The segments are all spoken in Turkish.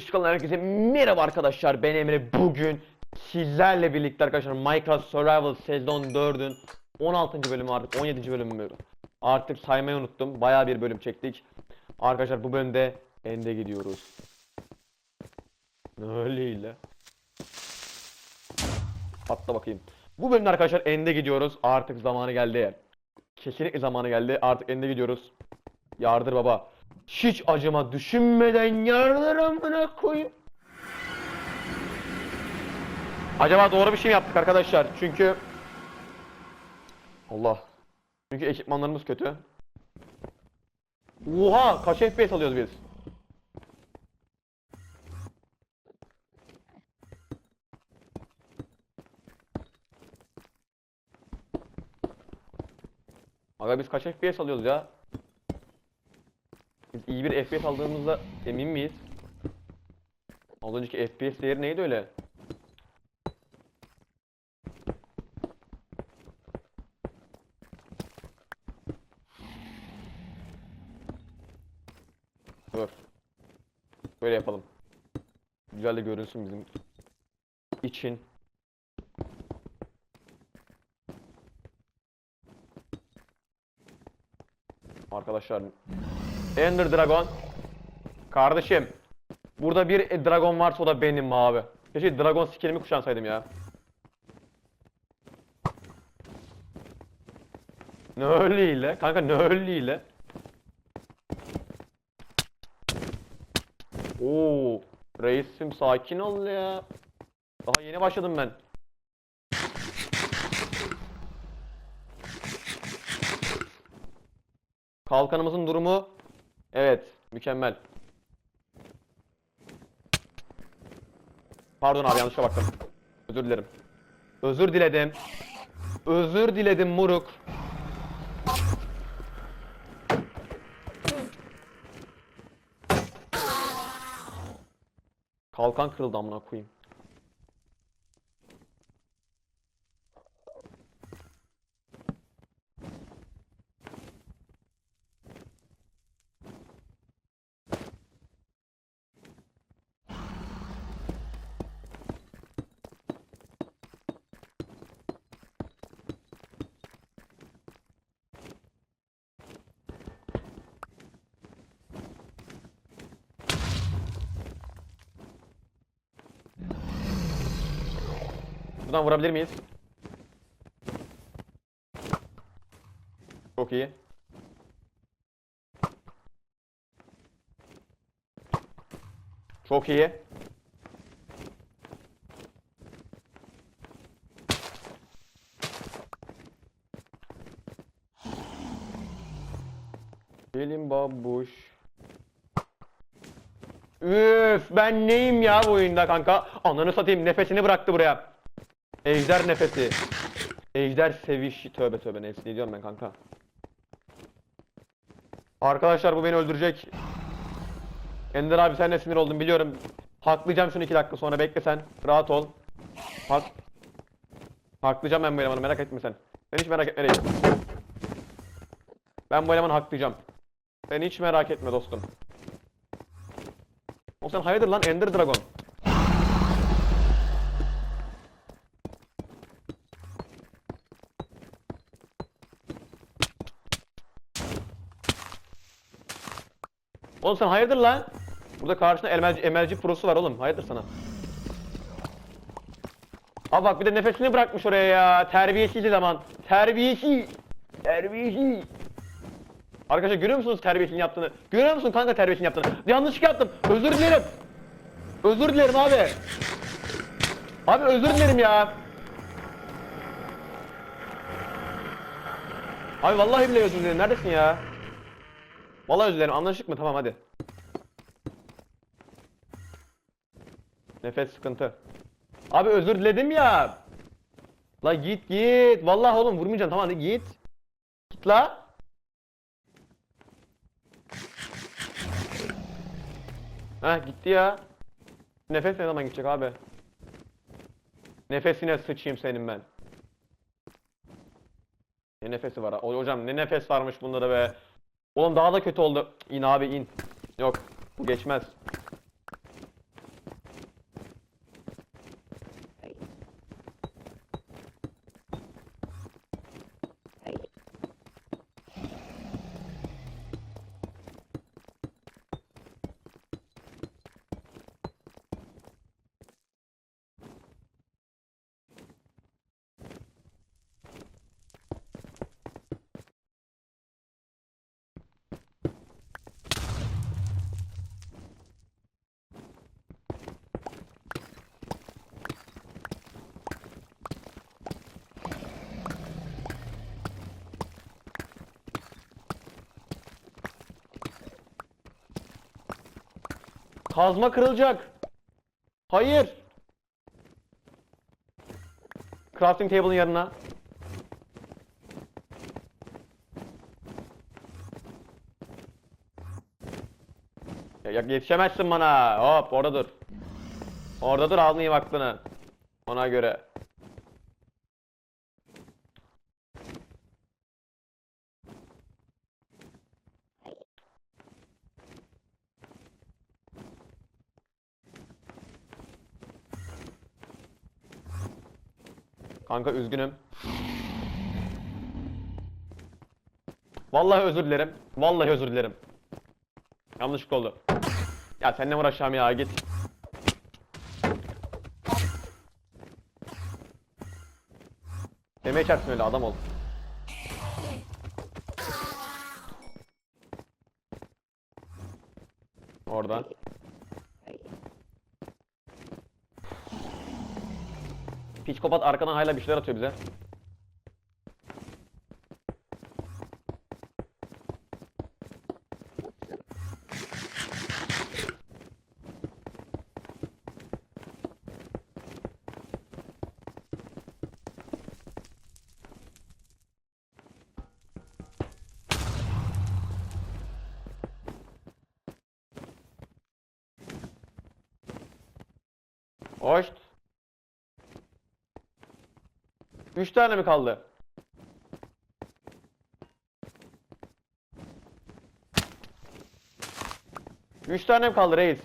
Çıkalım herkese merhaba arkadaşlar. Ben Emre. Bugün sizlerle birlikte arkadaşlar Minecraft Survival sezon 4'ün 16. bölümü artık 17. bölümü artık saymayı unuttum. Baya bir bölüm çektik. Arkadaşlar bu bölümde End'e gidiyoruz. Öyle Patla bakayım. Bu bölümde arkadaşlar End'e gidiyoruz. Artık zamanı geldi. Kesinlikle zamanı geldi. Artık End'e gidiyoruz. Yardır baba hiç acıma düşünmeden yardır amına koyayım. Acaba doğru bir şey mi yaptık arkadaşlar? Çünkü Allah. Çünkü ekipmanlarımız kötü. Oha kaç FPS alıyoruz biz? Aga biz kaç FPS alıyoruz ya? İyi bir FPS aldığımızda emin miyiz? Az önceki FPS değeri neydi öyle? Dur. Böyle yapalım. Güzel de görünsün bizim için. Arkadaşlar Ender Dragon. Kardeşim. Burada bir dragon varsa o da benim abi. Keşke dragon skinimi kuşansaydım ya. Ne öyle Kanka ne öyle Oo, reisim sakin ol ya. Daha yeni başladım ben. Kalkanımızın durumu evet mükemmel. Pardon abi yanlışa baktım. Özür dilerim. Özür diledim. Özür diledim Muruk. Kalkan kırıldı amına koyayım. Buradan vurabilir miyiz? Çok iyi. Çok iyi. Gelin babuş. Üf ben neyim ya bu oyunda kanka? Ananı satayım nefesini bıraktı buraya. Ejder nefesi. Ejder seviş. Tövbe tövbe nefsi ne diyorum ben kanka. Arkadaşlar bu beni öldürecek. Ender abi sen de sinir oldun biliyorum. Haklayacağım şunu iki dakika sonra bekle sen. Rahat ol. Hak. Haklayacağım ben bu elemanı merak etme sen. Sen hiç merak etme reis. Ben bu elemanı haklayacağım. Sen hiç merak etme dostum. O sen hayırdır lan Ender Dragon. Oğlum sen hayırdır lan? Burada karşında emelci, emelci prosu var oğlum. Hayırdır sana? Abi bak bir de nefesini bırakmış oraya ya. Terbiyesiz zaman. Terbiyesiz. Terbiyesiz. Arkadaşlar görüyor musunuz terbiyesini yaptığını? Görüyor musun kanka terbiyesini yaptığını? Yanlışlık yaptım. Özür dilerim. Özür dilerim abi. Abi özür dilerim ya. Abi vallahi bile özür dilerim. Neredesin ya? Vallahi özür dilerim. Anlaştık mı? Tamam hadi. Nefes sıkıntı. Abi özür diledim ya. La git git. Vallahi oğlum vurmayacaksın. Tamam hadi git. Git la. Heh gitti ya. Nefes ne zaman gidecek abi? Nefesine sıçayım senin ben. Ne nefesi var ha? Hocam ne nefes varmış bunda da be. Oğlum daha da kötü oldu. İn abi in. Yok bu geçmez. Kazma kırılacak. Hayır. Crafting table'ın yanına. Ya, yetişemezsin bana. Hop orada dur. Orada dur iyi vaktini. Ona göre. Kanka üzgünüm. Vallahi özür dilerim. Vallahi özür dilerim. Yanlışlık oldu. Ya seninle uğraşacağım ya git. Demeye içersin öyle adam ol. Oradan. Psikopat arkadan hala bir şeyler atıyor bize. Hoşt. 3 tane mi kaldı? Üç tane mi kaldı reis?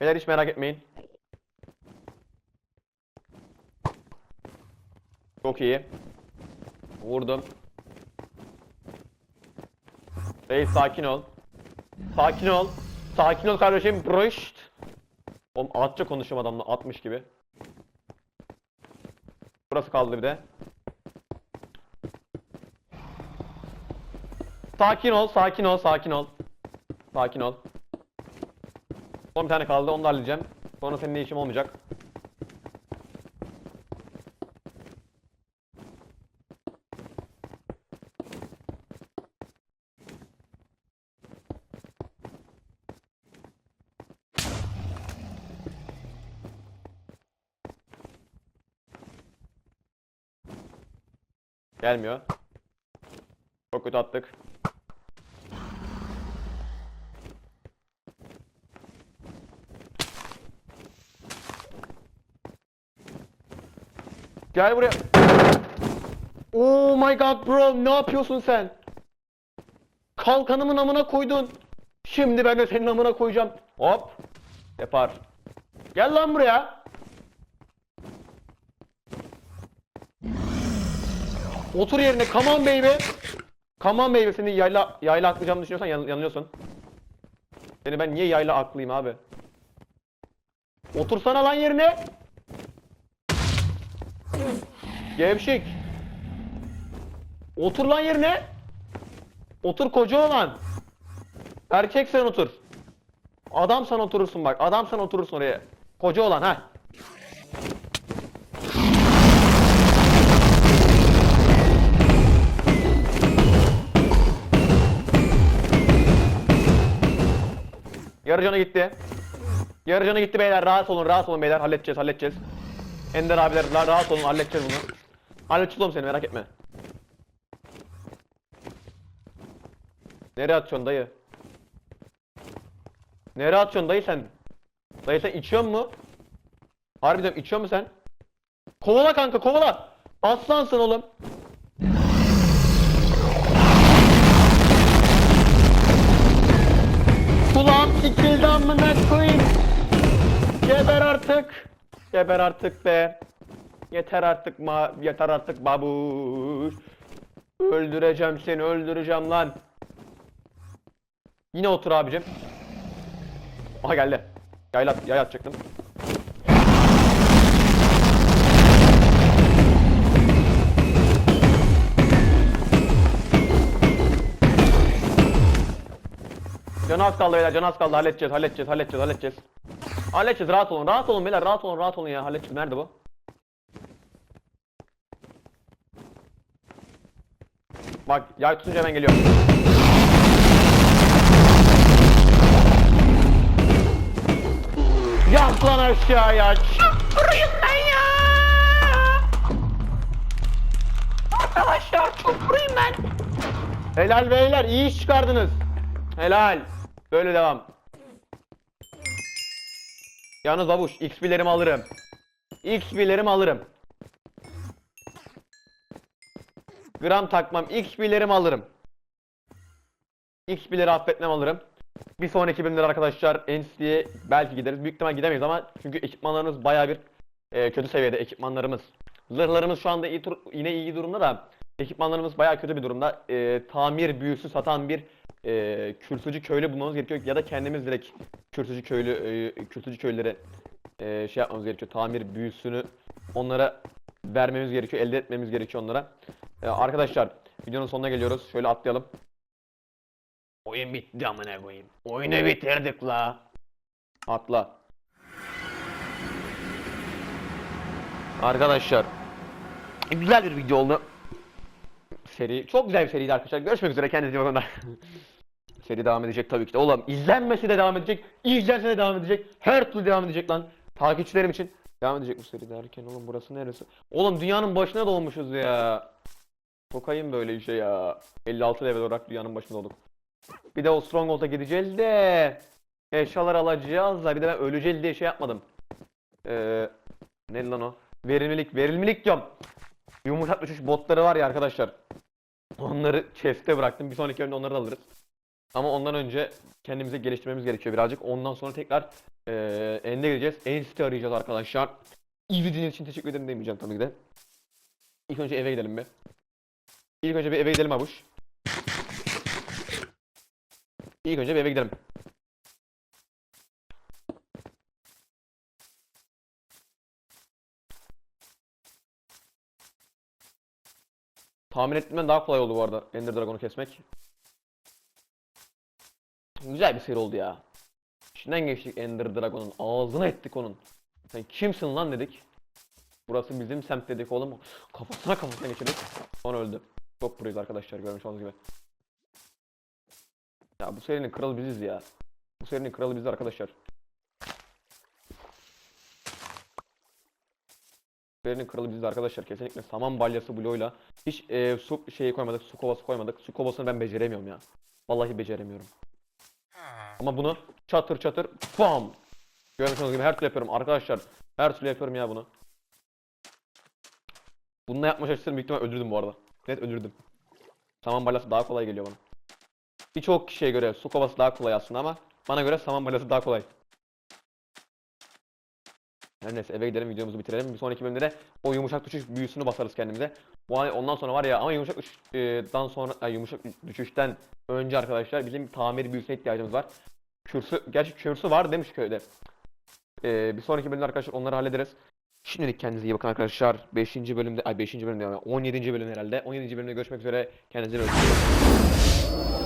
Beyler hiç merak etmeyin. Çok iyi. Vurdum. Reis sakin ol. Sakin ol. Sakin ol kardeşim. Brışt. Oğlum atça konuşuyorum adamla. Atmış gibi. Burası kaldı bir de. Sakin ol, sakin ol, sakin ol. Sakin ol. Son bir tane kaldı, onu da halledeceğim. Sonra seninle işim olmayacak. Gelmiyor. Çok kötü attık. Gel buraya. Oh my god bro ne yapıyorsun sen? Kalkanımın amına koydun. Şimdi ben de senin amına koyacağım. Hop. Yapar. Gel lan buraya. Otur yerine. Come on baby. Come on baby. Seni yayla, yayla aklayacağımı düşünüyorsan yan- yanılıyorsun. Seni ben niye yayla aklayayım abi? Otursana lan yerine. Gevşek. Otur lan yerine. Otur koca olan. Erkek sen otur. Adam sen oturursun bak. Adam sen oturursun oraya. Koca olan ha. Yarı canı gitti. Yarı canı gitti beyler. Rahat olun, rahat olun beyler. Halledeceğiz, halledeceğiz. Ender abiler rahat olun, halledeceğiz bunu. Halledeceğiz oğlum seni merak etme. Nereye atıyorsun dayı? Nereye atıyorsun dayı sen? Dayı sen içiyor mu? Harbiden içiyor mu sen? Kovala kanka kovala. Aslansın oğlum. Sikildi amına koyayım. Geber artık. Geber artık be. Yeter artık ma yeter artık babuş. Öldüreceğim seni öldüreceğim lan. Yine otur abicim. Aha geldi. Yayla yay atacaktım. Canı az kaldı beyler canı az kaldı halledeceğiz halledeceğiz halledeceğiz halledeceğiz. Halledeceğiz rahat olun rahat olun beyler rahat olun rahat olun ya halledeceğiz nerede bu? Bak yay tutunca hemen geliyor. Yat lan aşağıya çapırıyım ben ya. Arkadaşlar çapırıyım ben. Helal beyler iyi iş çıkardınız. Helal. Böyle devam. Yalnız babuş XP'lerimi alırım. XP'lerimi alırım. Gram takmam. XP'lerimi alırım. XP'leri affetmem alırım. Bir sonraki bölümde arkadaşlar NC'ye belki gideriz. Büyük ihtimal gidemeyiz ama çünkü ekipmanlarımız baya bir e, kötü seviyede ekipmanlarımız. Zırhlarımız şu anda iyi yine iyi durumda da ekipmanlarımız baya kötü bir durumda. E, tamir büyüsü satan bir e, kürsücü köylü bulmamız gerekiyor ya da kendimiz direkt kürsücü köylü e, kürsücü köylülere e, şey yapmamız gerekiyor. Tamir büyüsünü onlara vermemiz gerekiyor, elde etmemiz gerekiyor onlara. E, arkadaşlar videonun sonuna geliyoruz. Şöyle atlayalım. Oyun bitti amına koyayım. Oyunu bitirdik la. Atla. Arkadaşlar güzel bir video oldu. Seri çok güzel bir seriydi arkadaşlar. Görüşmek üzere kendinize iyi bakın. Seri devam edecek tabii ki de. Oğlum izlenmesi de devam edecek. izlense de devam edecek. Her türlü devam edecek lan. Takipçilerim için devam edecek bu seri derken oğlum burası neresi? Oğlum dünyanın başına dolmuşuz ya. Sokayım böyle işe ya. 56 level olarak dünyanın başında olduk. Bir de o Stronghold'a gideceğiz de eşyalar alacağız da bir de ben öleceğiz diye şey yapmadım. Ee, ne lan o? Verimlilik, verimlilik diyorum. Yumuşak düşüş botları var ya arkadaşlar. Onları chest'e bıraktım. Bir sonraki bölümde onları da alırız. Ama ondan önce kendimizi geliştirmemiz gerekiyor birazcık. Ondan sonra tekrar eee ende gireceğiz. Enstitü arayacağız arkadaşlar. İzlediğiniz için teşekkür ederim demeyeceğim tabii ki de. İlk önce eve gidelim bir. İlk önce bir eve gidelim abuş. İlk önce bir eve gidelim. Tahmin ettiğimden daha kolay oldu bu arada Ender Dragon'u kesmek. Güzel bir seri oldu ya. İçinden geçtik Ender Dragon'un. Ağzına ettik onun. Sen kimsin lan dedik. Burası bizim semt dedik oğlum. Kafasına kafasına geçirdik. Sonra öldü. Çok burayız arkadaşlar görmüş olduğunuz gibi. Ya bu serinin kralı biziz ya. Bu serinin kralı biziz arkadaşlar. Serinin kralı biziz arkadaşlar. Kesinlikle saman balyası bloğuyla hiç e, su şeyi koymadık, su kovası koymadık. Su kovasını ben beceremiyorum ya. Vallahi beceremiyorum. Ama bunu çatır çatır bam. Görmüş olduğunuz gibi her türlü yapıyorum arkadaşlar. Her türlü yapıyorum ya bunu. Bununla yapma çalışsam büyük ihtimal öldürdüm bu arada. Net öldürdüm. Saman balyası daha kolay geliyor bana. Birçok kişiye göre su kovası daha kolay aslında ama bana göre saman balyası daha kolay. Her neyse eve gidelim videomuzu bitirelim. Bir sonraki bölümde de o yumuşak düşüş büyüsünü basarız kendimize. Bu ay ondan sonra var ya ama yumuşak düşüşten sonra yumuşak düşüşten önce arkadaşlar bizim tamir büyüsüne ihtiyacımız var. Kürsü, gerçi kürsü var demiş köyde. Ee, bir sonraki bölümde arkadaşlar onları hallederiz. Şimdilik kendinize iyi bakın arkadaşlar. 5. bölümde, ay 5. bölümde yani 17. bölüm herhalde. 17. bölümde görüşmek üzere. Kendinize iyi bakın.